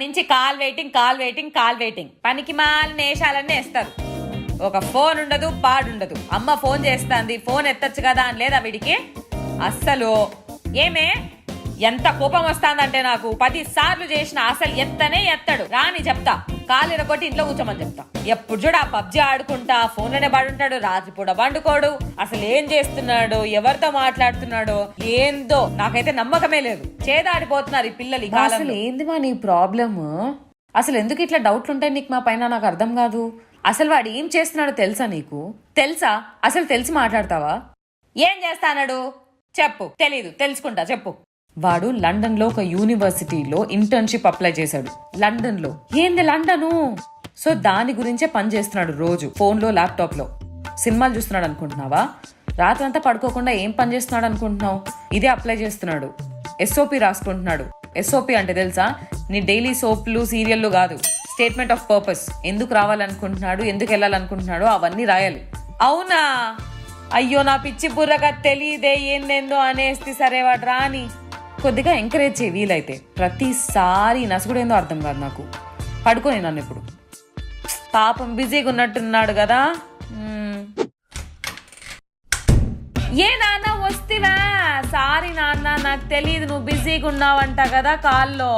నుంచి call waiting call waiting call waiting. పనికి మాలిన నేషాలన్నీ వేస్తారు. ఒక ఫోన్ ఉండదు పాడుండదు అమ్మ ఫోన్ చేస్తాంది ఫోన్ ఎత్తచ్చు కదా అని లేదా వీడికి? అస్సలు. ఏమే? ఎంత కోపం వస్తాందంటే నాకు. పది సార్లు చేసిన అసలు ఎత్తనే ఎత్తడు. రాని చెప్తా. కాలు ఇరగొట్టి ఇంట్లో కూర్చోమని చెప్తా. ఎప్పుడు చూడు ఆ పబ్జి ఆడుకుంటా ఫోన్లోనే పడుంటాడు రాత్రిపూట వండుకోడు అసలు ఏం చేస్తున్నాడు ఎవరితో మాట్లాడుతున్నాడో ఏందో నాకైతే నమ్మకమే లేదు. చేదాడిపోతున్నారు ఈ పిల్లలు ఈ కాలంలో. అసలు ఏంది మా నీ ప్రాబ్లమ్? అసలు ఎందుకు ఇట్లా డౌట్లు ఉంటాయి నీకు మా పైన? నాకు అర్థం కాదు. అసలు వాడు ఏం చేస్తున్నాడో తెలుసా నీకు? తెలుసా? అసలు తెలిసి మాట్లాడతావా? ఏం చేస్తానడు? చెప్పు. తెలీదు. తెలుసుకుంటా. చెప్పు. వాడు లండన్లో ఒక యూనివర్సిటీలో ఇంటర్న్షిప్ అప్లై చేశాడు. లండన్లో ఏంది లండను? సో దాని గురించే పని చేస్తున్నాడు రోజు ఫోన్లో ల్యాప్టాప్లో సినిమాలు చూస్తున్నాడు అనుకుంటున్నావా? రాత్రంతా పడుకోకుండా ఏం పని చేస్తున్నాడు అనుకుంటున్నావు? ఇదే అప్లై చేస్తున్నాడు. ఎస్ఓపి రాసుకుంటున్నాడు. ఎస్ఓపి అంటే తెలుసా? నీ డైలీ సోప్లు సీరియల్లు కాదు. Statement of purpose. ఎందుకు రావాలనుకుంటున్నాడు? ఎందుకు వెళ్ళాలనుకుంటున్నాడు అవన్నీ రాయాలి. అవునా? అయ్యో నా పిచ్చి బుర్రగా తెలియదే ఏందేందో అనేస్తే సరే వాడు రాని కొద్దిగా ఎంకరేజ్ చేయి వీలైతే. ప్రతిసారి కూడా ఏందో అర్థం కాదు నాకు. పడుకొని నన్ను ఇప్పుడు. పాపం బిజీగా ఉన్నట్టున్నాడు కదా. ఏ నాన్న వస్తివా? సారీ నాన్న నాకు తెలియదు నువ్వు బిజీగా ఉన్నావంట కదా కాల్లో.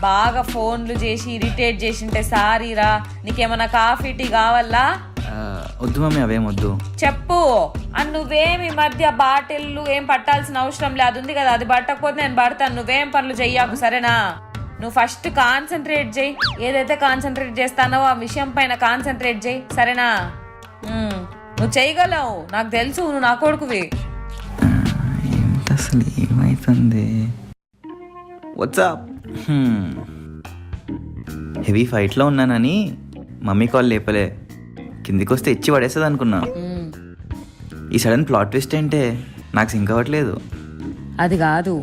బాగా ఫోన్లు చేసి ఇరిటేట్ చేసింటే సారీరా. నీకేమన్నా కాఫీ టీ కావాలా? వద్దు మమ్మీ అవేం వద్దు. చెప్పు. అని నువ్వేం ఈ మధ్య బాటిల్లు ఏం పట్టాల్సిన అవసరం లేదు. అది ఉంది కదా అది పట్టకపోతే నేను పడతాను. నువ్వేం పనులు చెయ్యకు సరేనా? నువ్వు ఫస్ట్ కాన్సన్ట్రేట్ చేయి. ఏదైతే కాన్సన్ట్రేట్ చేస్తానో ఆ విషయం పైన కాన్సన్ట్రేట్ చేయి సరేనా? ఉమ్, నువ్వు చేయగలవు నాకు తెలుసు నువ్వు నా కొడుకువి. ఏంటి అసలు ఏమైతుంది? వాట్సాప్ హెవీ ఫైట్లో ఉన్నానని మమ్మీ కాల్ లేపలే. కిందికి వస్తే ఇచ్చి పడేస్తుంది అనుకున్నా ఈ సడన్ ప్లాట్ ట్విస్ట్ ఏంటే నాకు సింక్ అవ్వట్లేదు. అది కాదు.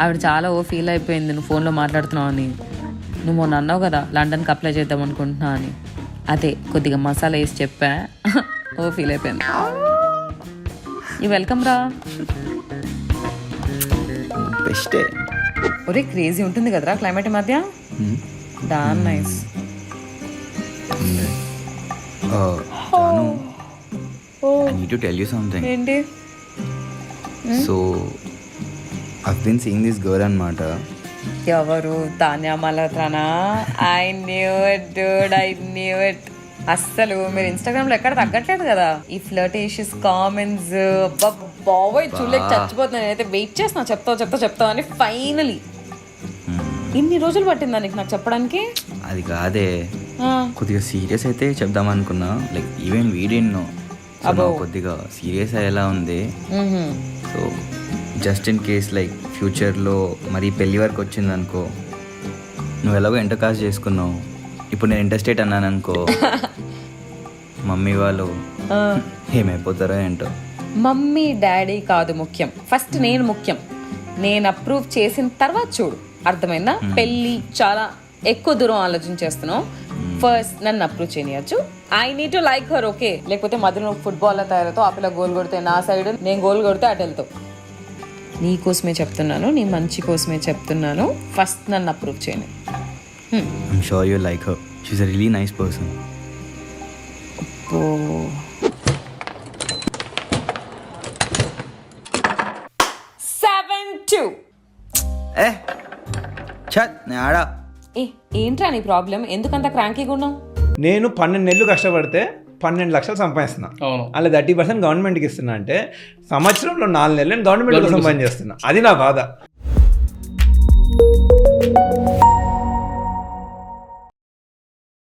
ఆవిడ చాలా ఓ ఫీల్ అయిపోయింది. నువ్వు ఫోన్లో మాట్లాడుతున్నావు అని. నువ్వు మొన్న అన్నావు కదా లండన్కి అప్లై చేద్దాం అనుకుంటున్నా అని. అదే కొద్దిగా మసాలా వేసి చెప్పా. ఓ ఫీల్ అయిపోయింది. ఈ వెల్కమ్ రా. బెస్టే. ఒరే క్రేజీ ఉంటుంది కదరా క్లైమేట్ ఈ మధ్య? Done nice. Janu I need to tell you something ఏంటి? So I been seeing this girl అనమాట ఎవరు? Tanya మల్హోత్రానా? I knew it dude I knew it అస్సలు మీరు ఇన్స్టాగ్రామ్లో ఎక్కడ తగ్గట్లేదు కదా? ఈ ఫ్లర్టేషియస్ కామెంట్స్ బాబోయ్ చూడలేక చచ్చిపోతున్నాను నేనైతే వెయిట్ చేస్తున్నా. చెప్తావు చెప్తా చెప్తావు అని ఫైనలీ ఇన్ని రోజులు పట్టిందా నీకు నాకు చెప్పడానికి? అది కాదే. కొద్దిగా సీరియస్ అయితే చెప్దాం అనుకున్నా లైక్ ఈవెన్ వీడియన్నో కొద్దిగా సీరియస్ అయ్యేలా ఉంది. So just in case like ఫ్యూచర్లో మరి పెళ్ళి వరకు వచ్చింది అనుకో నువ్వు ఎలాగో ఎంటర్ కాస్ట్ చేసుకున్నావు? ఇప్పుడు నేను ఇంటర్స్టేట్ అన్నాను అనుకో మమ్మీ వాళ్ళు ఏమైపోతారో ఏంటో. మమ్మీ డాడీ కాదు ముఖ్యం. ఫస్ట్ నేను ముఖ్యం. నేను అప్రూవ్ చేసిన తర్వాత చూడు. అర్థమైందా? పెళ్ళి చాలా ఎక్కువ దూరం ఆలోచించేస్తున్నావు ఫస్ట్ నన్ను approve చేయనియచ్చు. I need to like her okay లేకపోతే మధ్యలో ఫుట్బాల్ తయారవుతావు ఆ పిల్ల గోల్ కొడితే నా సైడ్ నేను గోల్ కొడితే అటు వెళ్తావు. నీ కోసమే చెప్తున్నాను నీ మంచి కోసమే చెప్తున్నాను. ఫస్ట్ నన్ను అప్రూవ్ చేయను. I'm sure you like her she's a really nice person oh seven two ఏ? చత్ నేను ఆడా. ఏ ఏంట్రా నీ ప్రాబ్లం? ఎందుకంత క్రాంకీగా ఉన్నావు? నేను పన్నెండు నెలలు కష్టపడితే పన్నెండు లక్షలు సంపాదిస్తున్నా. అలా థర్టీ పర్సెంట్ గవర్నమెంట్కి ఇస్తున్నా అంటే సంవత్సరంలో నాలుగు నెలలు నేను గవర్నమెంట్ సంపాదించేస్తున్నా అది నా బాధ.